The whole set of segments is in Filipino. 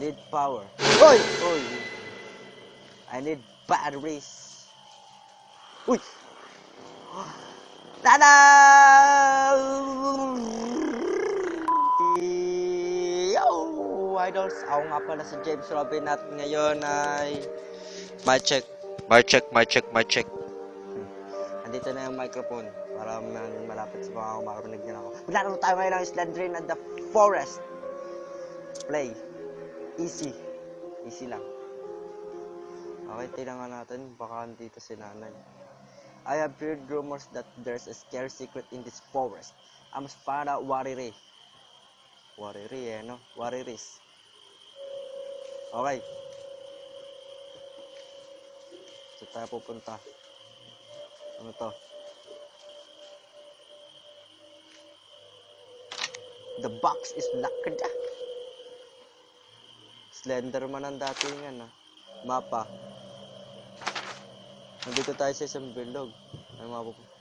Need power. Oy! Oy! I need batteries. Uy! Tada! Yo! Idols, ako nga pala si James Robin at ngayon ay... Mic check. Mic check, mic check, mic check. Andito na yung microphone para malapit sa mga makarinig niya ako. Maglalaro tayo ngayon ng Slenderman and the Forest. Play. Easy. Easy lang. Okay, tingnan natin. Baka dito si nanay. I have heard rumors that there's a scary secret in this forest. I must find out what it is. What it is, eh, no? What it is. Okay. Saan tayo pupunta? Ano to? The box is locked. Slenderman ang dati yan, ah. Mapa. Nandito tayo sa isang bilog. Ano mga pupunta?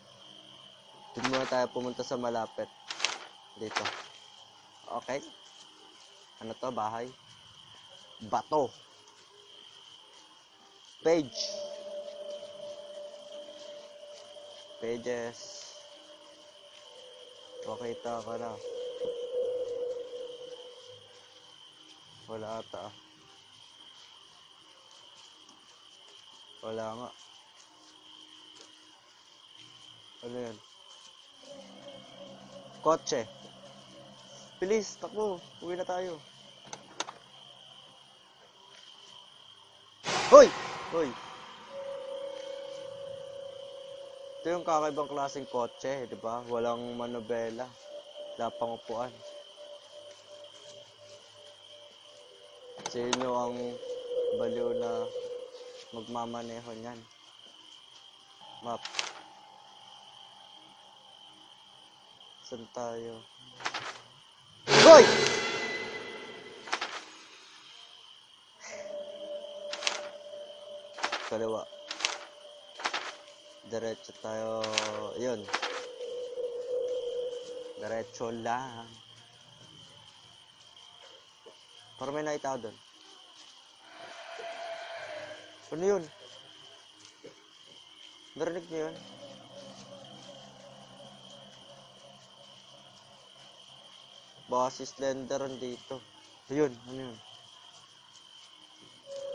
Doon muna tayo pumunta sa malapit. Dito. Okay. Ano to? Bahay? Bato. Page. Pages. Pakita ka na. Wala ata. Wala nga. Ano yan? Kotse. Bilis, takbo. Uwi na tayo. Hoy! Hoy! Ito yung kakaibang klaseng kotse, di ba? Walang manobela. Wala pang upuan. Sino ang baliw na magmamaneho niyan? Map. Saan tayo? Hoy! Kaliwa. Diretso tayo. Yun. Diretso lang. Parang may nakita ako doon. Ano yun? Narinig niyo yun? Baka si Slender dito. Ayun, ano yun?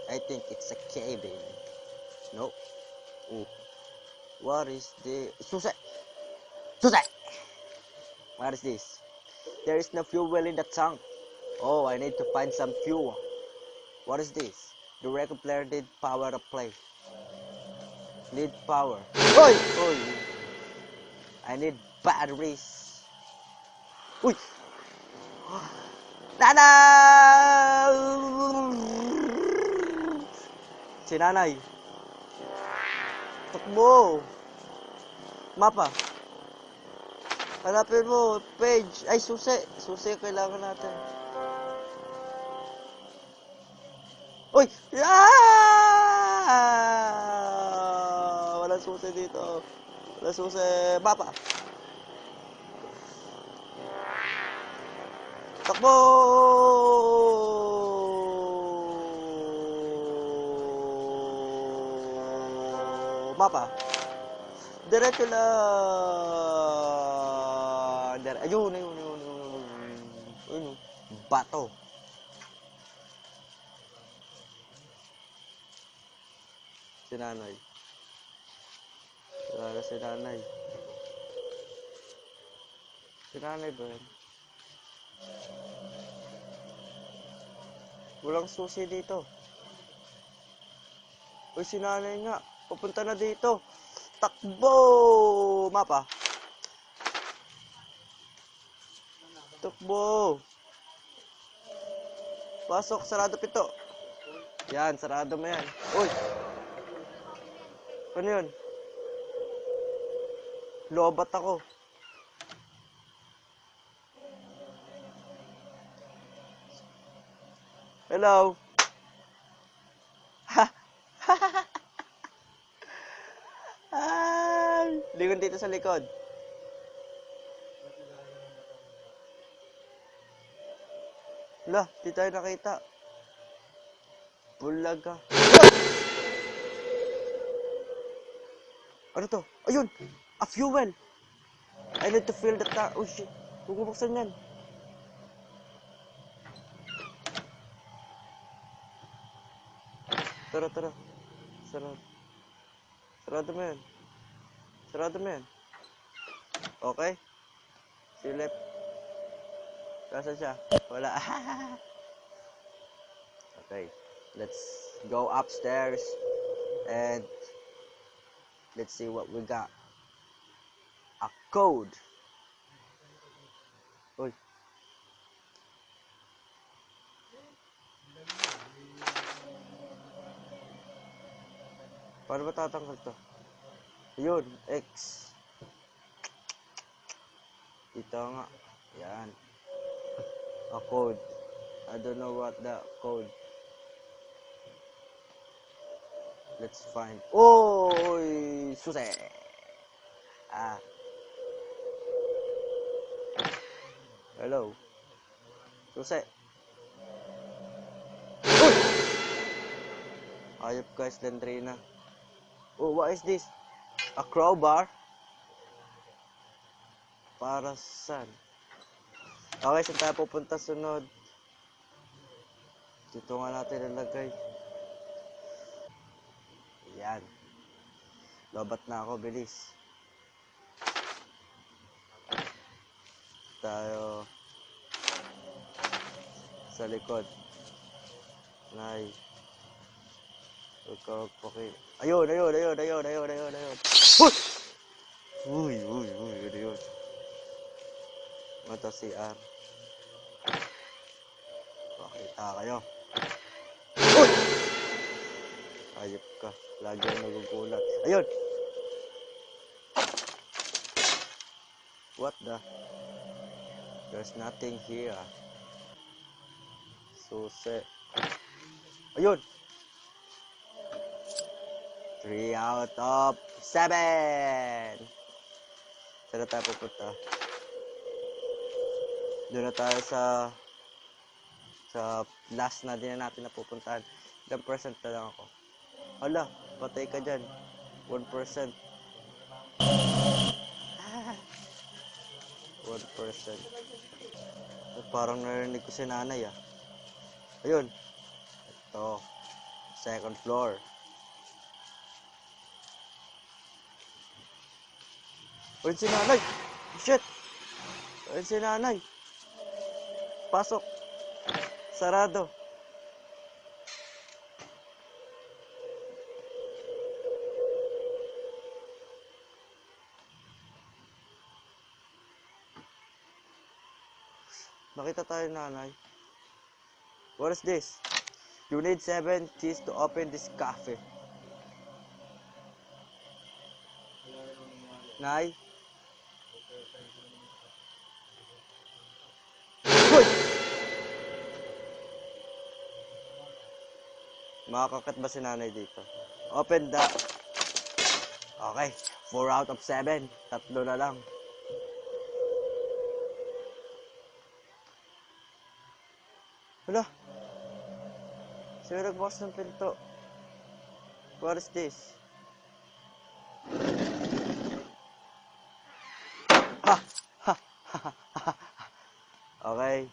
I think it's a cabin. No. Oh. What is the... Susi! Susi! What is this? There is no fuel in the tank. Oh, I need to find some fuel. What is this? The record player did power to play. Need power. Oy! Oy! I need batteries. Uy! Nana! Si nanay. Takbo! Mapa. Hanapin mo, page. Ay, susi. Susi kailangan natin. Uy! Ah! Wala susi dito. Wala susi. Mapa. Takbo! Mapa. Diretso lang. Dire ayun, ayun, ayun, ayun. Ayun, bato. Si nanay. Wala si nanay. Si nanay ba yan? Walang susi dito. Uy, si nanay nga. Pupunta na dito. Takbo! Mapa. Takbo. Pasok, sarado pito. Yan, sarado mo yan. Uy! Ano yun? Lobat ako. Hello? Ay! Lingon dito sa likod. Lah, di tayo nakita. Bulaga. Ano to? Ayun! A fuel! I need to fill the tank. Oh shit. Huwag mo yan. Tara, tara. Sarado. Sarado mo yan. Sarado mo yan. Okay? Silip. Kasa siya? Wala. okay. Let's go upstairs and let's see what we got. A code. Uy. Paano ba tatanggal to? Yun, X. Ito nga. Yan. A code. I don't know what the code. Let's find. Oy! Suse! Ah. Hello. Suse. Uy! Ayop ka, Slendrina. Oh, what is this? A crowbar? Para saan? Okay, saan tayo pupunta sunod? Dito nga natin ilagay. Yan. Lobat na ako, bilis. Tayo sa likod. Nay. Ikaw, paki. Ayun, ayun, ayun, ayun, ayun, ayun, ayun. Uy! Uy, uy, uy, ano yun? Mata si R. Pakita kayo. Ayop ka. Lagi ang nagugulat. Ayun! What the? There's nothing here. Susi. Ayun! 3 out of 7! Saan na tayo pupunta? Doon na tayo sa sa last na din na natin napupuntahan. Ilang percent na lang ako. Hala, patay ka dyan. 1%. Ah, 1%. Eh, Parang narinig ko si nanay ah. Ayun. Ito. Second floor. Ayun si nanay. Shit. Ayun si nanay. Pasok. Sarado. Nakita tayo nanay. What is this? You need seven keys to open this cafe. Nay? Hoy! Makakakat ba si nanay dito? Open the... Okay. 4 out of 7. Tatlo na lang. Hala. Sino nagbukas ng pinto? What is this? Ha! Ha! Okay.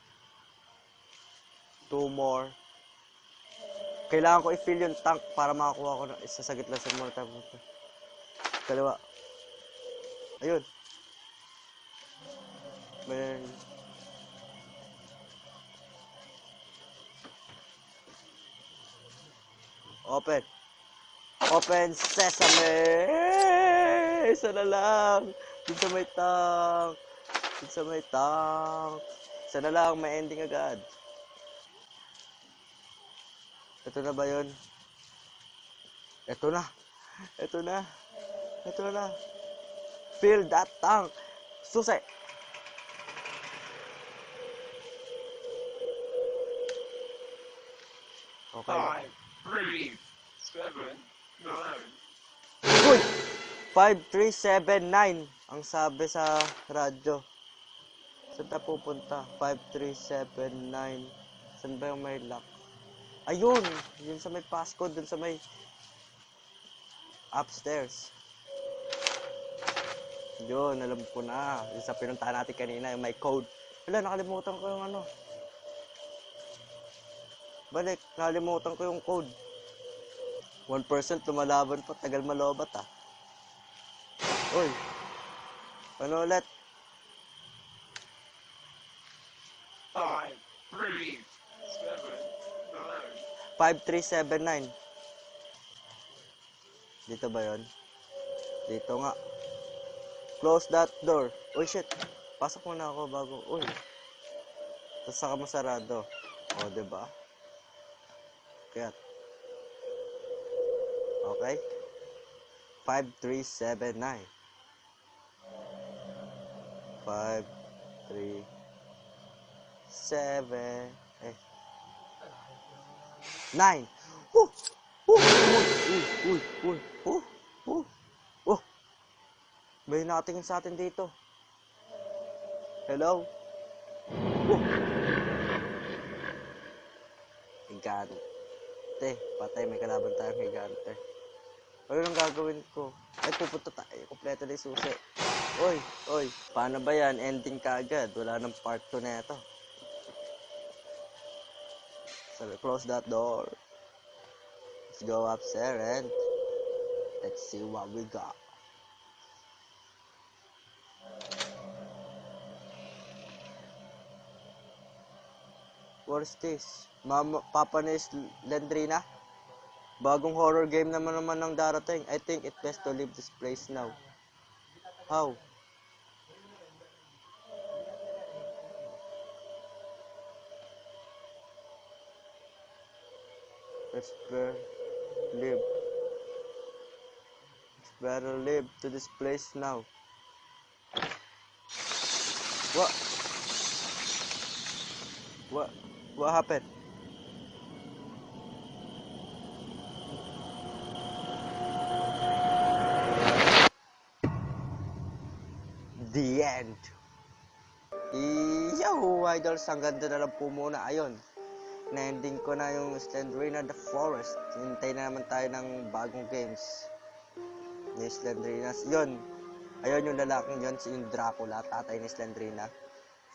Two more. Kailangan ko i-fill yung tank para makakuha ko ng isa sa gitla sa tayo pupunta. Kaliwa. Ayun. May... Open. Open sesame! Isa na lang. Dun sa may tank. Dun sa may tank. Isa na lang, may ending agad. Ito na ba yun? Ito na. Ito na. Ito na. Fill that tank. Susi. Okay. Five. Uy! 5379 ang sabi sa radyo. Saan tayo pupunta? 5379. Saan ba yung may lock? Ayun! Yun sa may passcode, dun sa may upstairs. Yun, alam ko na. Yung sa pinuntahan natin kanina, yung may code. Wala, nakalimutan ko yung ano. Balik, nakalimutan ko yung code. 1% lumalaban pa, tagal malobat ah. Uy, ano ulit? Five, three, seven, nine. 5379. Dito ba yon? Dito nga. Close that door. Uy, shit. Pasok muna ako bago. Uy. Tapos saka mo sarado. O, oh, diba? Kaya. Okay. 5379. 5, 3, 7, eh, Nine. Uh, uh, uy, uy, uy, uy, uh, uh, uh. May nakatingin sa atin dito. Hello? Uh. Higante. Patay, may kalaban tayong higante. Ano nang gagawin ko? Ay, pupunta tayo. Kompleto na yung susi. Oy, oy. Paano ba yan? Ending ka agad. Wala nang part 2 na ito. So, close that door. Let's go upstairs and let's see what we got. What is this? Mama, Papa ni Lendrina? Bagong horror game naman naman ang darating. I think it best to leave this place now. How? Let's better live. Let's better live to this place now. What? What? What happened? The end. Yo, idols, ang ganda na lang po muna. Ayun, na-ending ko na yung Slendrina the Forest. Hintay na naman tayo ng bagong games. Ni Slendrina. Yun, ayun yung lalaking yun, si Dracula, tatay ni Slendrina.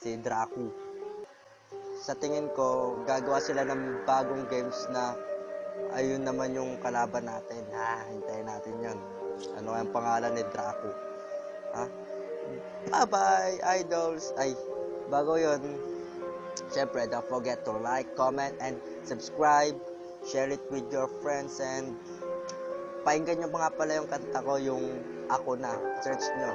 Si Dracu. Sa tingin ko, gagawa sila ng bagong games na ayun naman yung kalaban natin. Ha, hintayin natin yun. Ano ang pangalan ni Dracu? Ha? Bye-bye, idols! Ay, bago yon Siyempre, don't forget to like, comment, and subscribe. Share it with your friends and painggan nyo nga pala yung kanta ko, yung Ako Na. Search nyo.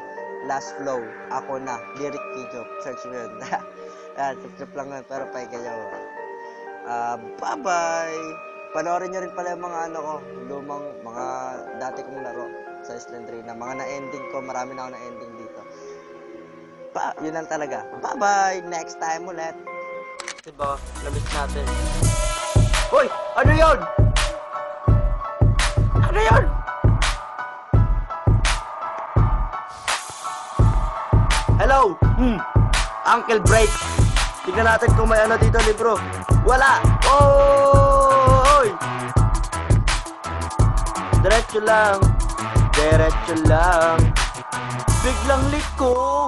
Last Flow, Ako Na. Lyric video. Search nyo yun. Yan, subscribe lang yun, pero painggan nyo. Ah, bye-bye! Panoorin nyo rin pala yung mga ano ko, lumang mga dati kong laro sa Slendrina. Mga na-ending ko, marami na ako na-ending dito. Pa, yun lang talaga. Bye-bye! Next time ulit! Diba, namiss natin. Hoy! Ano yun? Ano yun? Hello? Hmm. Uncle Break. Tignan natin kung may ano dito, libro. Wala! Oy! Diretso lang. Diretso lang. Biglang liko.